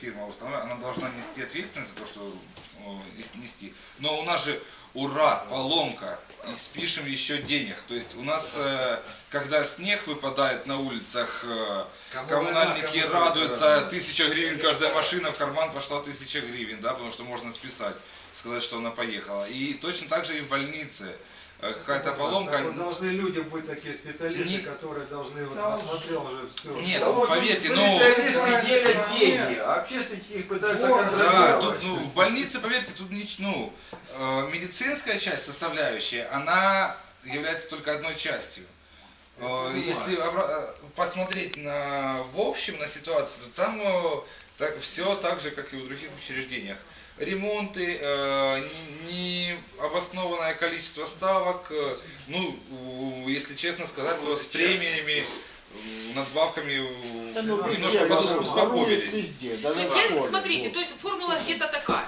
фирма устанавливает, она должна нести ответственность за то, что нес- нести. Но у нас же ура, поломка, и спишем еще денег. То есть у нас, э, когда снег выпадает на улицах, э, коммунальники радуются, тысяча гривен каждая машина, в карман пошла тысяча гривен, да, потому что можно списать, сказать, что она поехала. И точно так же и в больнице. Э, Какая-то поломка. Так вот Должны люди быть такие специалисты, Не- которые должны, вот, Да, посмотрел уже все. Нет, Да вот поверьте, ну... Специалисты делят Да, деньги, а общественники их пытаются Вот, Да, тут, ну, в больнице, поверьте, тут нич- ну, э, медицинская часть, составляющая, она является только одной частью. Э, понимаю. Если посмотреть на, в общем на ситуацию, то там все так же, как и в других учреждениях. Ремонты, э, не- необоснованное количество ставок, э, ну, если честно сказать, то с премиями, надбавками э, Да ну, немножко везде, успокоились. Везде, То даже есть, я- смотрите, вот. то есть формула где-то такая.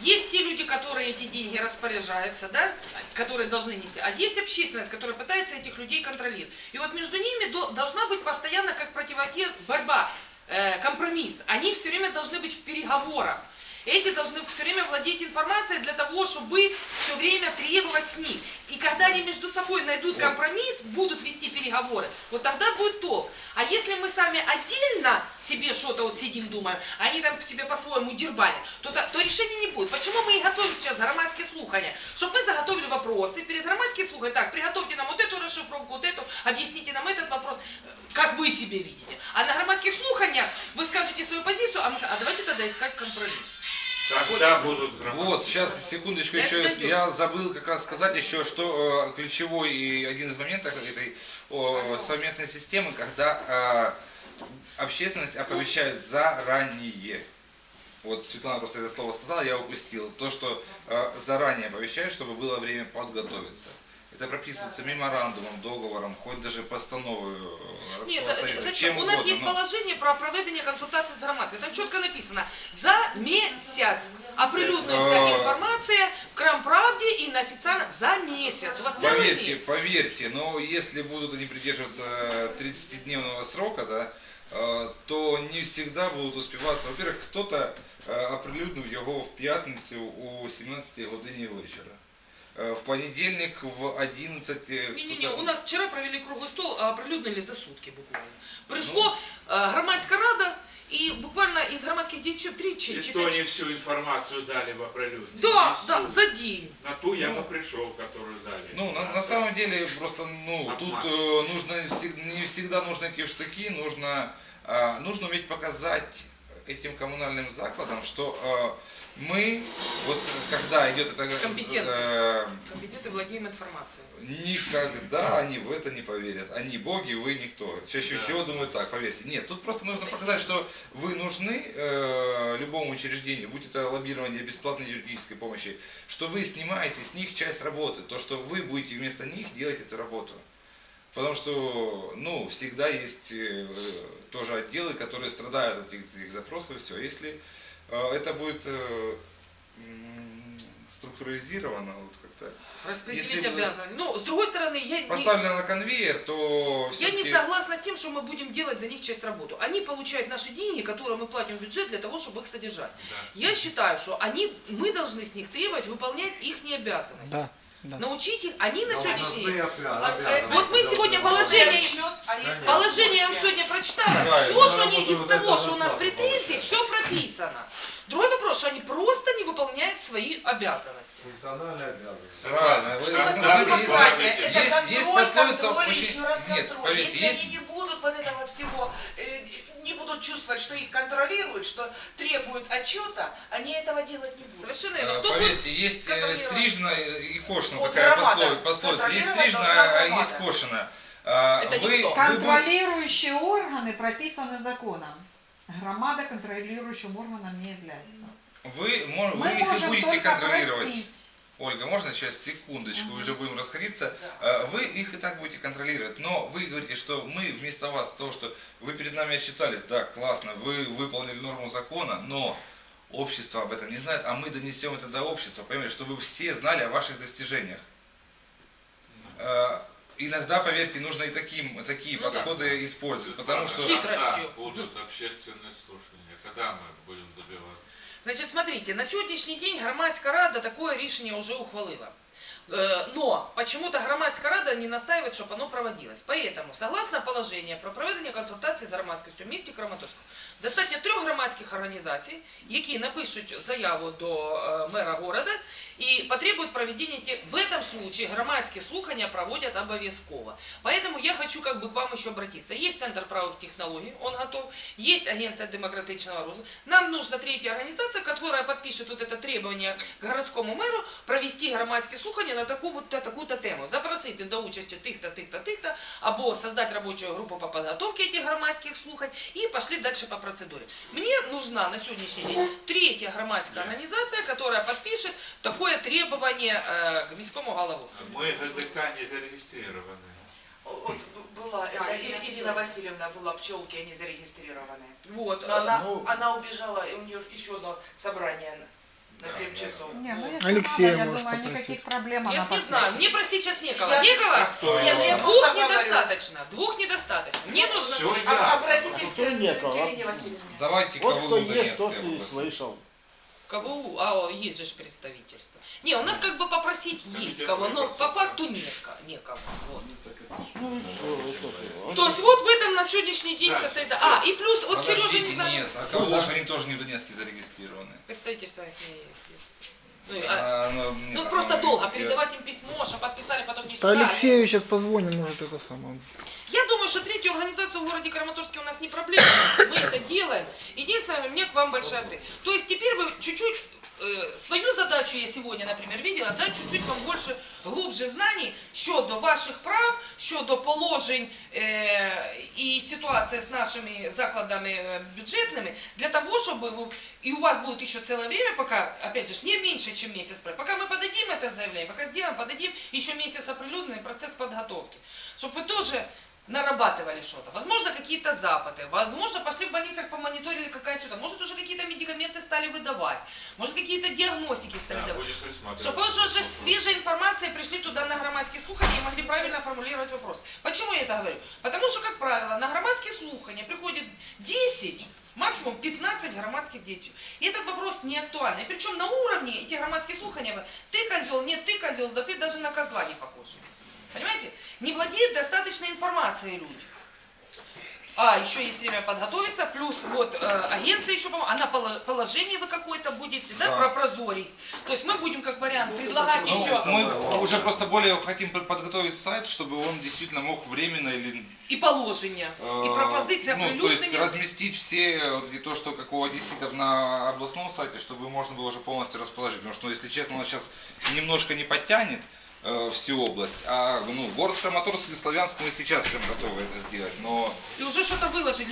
Есть те люди, которые эти деньги распоряжаются, да, которые должны нести, а есть общественность, которая пытается этих людей контролировать. И вот между ними до- должна быть постоянно как противотес, борьба, э, компромисс. Они все время должны быть в переговорах. Эти должны все время владеть информацией для того, чтобы все время требовать с них. И когда они между собой найдут компромисс, будут вести переговоры, вот тогда будет толк. А если мы сами отдельно себе что-то вот сидим, думаем, они там себе по-своему дербанят, то, та- то решения не будет. Почему мы и готовим сейчас громадские слухания? Чтобы мы заготовили вопросы перед громадскими слухами. Так, приготовьте нам вот эту расшифровку, вот эту, объясните нам этот вопрос, э, как вы себе видите. А на громадских свою позицию, а мы а давайте тогда искать компромисс. Когда будут громадные? Вот, сейчас, секундочку, Это еще дойдет. я забыл как раз сказать еще, что э, ключевой и один из моментов этой о, совместной системы, когда э, общественность оповещает заранее. Вот Светлана просто это слово сказала, я упустил. То, что э, заранее оповещает, чтобы было время подготовиться. Это прописывается меморандумом, договором, хоть даже постановой э, Нет, городского за- совета, зачем? чем У нас угодно, есть но- положение про проведення консультацій з громадським. Там чітко написано, за місяць оприлюднюється Е. інформація в Крамправді і на офіційно за місяць. У вас цілий Поверьте, місяць. поверьте, но если будут они придерживаться 30-дневного срока, да, э, то не всегда будут успеваться. Во-первых, кто-то э, оприлюднив його в п'ятницю у 17 годині вечора. Э, В понедельник в 11 Ні-ні-ні, кто-то- у нас вчора провели круглий стол, а оприлюднили за сутки буквально. Пришло е, громадська рада, і буквально із громадських діячів три чи И чи что п'ять. они всю информацию дали в оприлюднение? Да, Не да, всю. за день. На ту я бы пришел, которую дали. Ну, на, на самом деле, просто, ну, Обман. тут э, нужно, всег- не всегда нужно идти в штыки, нужно, а, нужно уметь показать этим коммунальным закладам, что э, мы, вот когда идет это... э, Компетентны. Компетенты владеем информацией. Никогда они в это не поверят. Они боги, вы никто. Чаще Да. всего думают так, поверьте. Нет, тут просто нужно показать, что вы нужны э, любому учреждению, будь это лоббирование бесплатной юридической помощи, что вы снимаете с них часть работы, то, что вы будете вместо них делать эту работу. Потому что, ну, всегда есть э, тоже отделы, которые страдают от этих, этих запросов, все. Если э, это будет э, структуризировано, вот как-то Распределить обязаны. Ну, с другой стороны, я не... поставлено на конвейер, то Я не согласна с тем, что мы будем делать за них часть работы. Они получают наши деньги, которые мы платим в бюджет для того, чтобы их содержать. Я считаю, что они, мы должны с них требовать выполнять их обязанности. Да, да. Научить их, они на сегодняшний день. э, Вот мы сегодня положение, положение я вам сегодня прочитала. Правильно. Все, что они из того, что у нас претензии, все прописано. Другой вопрос, что они просто не выполняют свои обязанности. Функциональные обязанности. Правильно. Что такое есть- Это есть, контроль, есть пословица контроль, еще раз Нет, контроль. поверьте, Если есть... они не будут вот этого всего, будут чувствовать, что их контролируют, что требуют отчета, они этого делать не будут. Совершенно верно. э, Кто Поверьте, есть э, стрижно и кошно Вот такая громада. пословица. пословица. Есть должна а есть кошено. А, Это Вы, никто. вы Контролирующие органы прописаны законом. Громада контролирующим органом не является. вы, мо- вы Мы их будете контролировать. просить. Ольга, можно сейчас секундочку, уже будем расходиться. Э, Вы их и так будете контролировать, но вы говорите, что мы вместо вас, то, что вы перед нами отчитались, да, классно, вы выполнили норму закона, но общество об этом не знает, а мы донесем это до общества, понимаете, чтобы все знали о ваших достижениях Э, Иногда, поверьте, нужно и таким, такие Ну да. подходы использовать, потому что... Хитростью. Когда будут общественные слушания? Когда мы будем Значить, смотрите, на сьогоднішній день громадська рада такое рішення вже ухвалила. Э, Но почему-то громадська рада не настаивает, чтобы оно проводилось. Поэтому, согласно положению про проведення консультацій з громадськістю в місті Краматорську, достатньо трьох громадських організацій, які напишуть заяву до е, мера города і потребують проведення те- в этом случае громадські слухання проводять обов'язково. Поэтому я хочу как бы к вам еще обратиться. Есть Центр правовых технологий, он готов. Есть Агенция демократичного розвитку. Нам нужна третья организация, которая подпишет вот это требование к городскому мэру провести громадські слухання на таку таку-то тему. Запросити до участі тих-то, тих-то, тих-то, або создать робочу групу по подготовке этих громадських слухань и пошли дальше по процедуре. Мне нужна на сегодняшний день третья громадская организация, которая подпишет такое требование э, к міському голову. Мы ГЗК не зарегистрированы. Вот была, Да, это Ирина Ирина Васильевна была, пчелки, они зарегистрированы. Вот. Но э, она, ну- она убежала, и у нее еще одно собрание на Да, 7 да. часов. Не, ну если Алексея надо, я думаю, попросить. никаких проблем Я она ж не знаю, мне просить сейчас некого. Я- Некого? Кто Не, ну я просто Двух говорю. недостаточно. Двух недостаточно. Мне нужно... Всё А- ясно. обратитесь к, Ирине Васильевне. Давайте Вот кого кто есть, Донецкая тот и слышал. Кого? А, есть же ж представительство. Не, у нас как бы попросить есть кого, но по факту нет ко- некого. Вот. Ну и. То есть вот в этом на сегодняшний день Да. состоит... А, и плюс, вот Сережа, не знаю, нет, а кого же они тоже не в Донецке зарегистрированы? представительство их не есть. Ну, а, А, ну, ну просто э, долго передавать им письмо, что подписали, потом не Да сюда. Алексею сейчас позвоним, может это самое. Я думаю, что третью организацию в городе Краматорске у нас не проблема. Мы это делаем. Единственное, у меня к вам большая просьба. То есть теперь вы чуть-чуть э, свою задачу я сегодня, например, видела, да, чуть-чуть вам больше, глубже знаний щодо ваших прав, щодо положень е, і ситуації з нашими закладами е, бюджетными, для того, чтобы вы, и у вас будет еще целое время, пока, опять же, не меньше, чем месяц, пока мы подадим это заявление, пока сделаем, подадим еще месяц определенный процесс подготовки, чтобы вы тоже нарабатывали что-то. Возможно, какие-то запыты. Возможно, пошли в больницах, помониторили, какая сюда. Может, уже какие-то медикаменты стали выдавать. Может, какие-то диагностики стали Да, давать. Чтобы уже же свежая информация пришли туда на громадские слухания и могли правильно формулировать вопрос. Почему я это говорю? Потому что, как правило, на громадские слухания приходит 10 максимум 15 громадских деятелей. И этот вопрос не актуальный. Причем на уровне эти громадские слухания, ты козел, нет, ты козел, да ты даже на козла не похож. Понимаете? Не владеют достаточной информацией люди. А, еще есть время подготовиться, плюс вот э, агенция еще, она поло- положение вы какое-то будете, да, Да. про прозорись. То есть мы будем как вариант предлагать Ну, еще мы уже просто более хотим под- подготовить сайт, чтобы он действительно мог временно или и положение, и э, пропозиции ну, то есть разместить все и то, что как у одесситов на областном сайте, чтобы можно было уже полностью расположить. Потому что, ну, если честно, он сейчас немножко не подтянет э, всю область, а ну, город Краматорск и Славянск мы сейчас прям готовы это сделать, но И уже что-то выложили.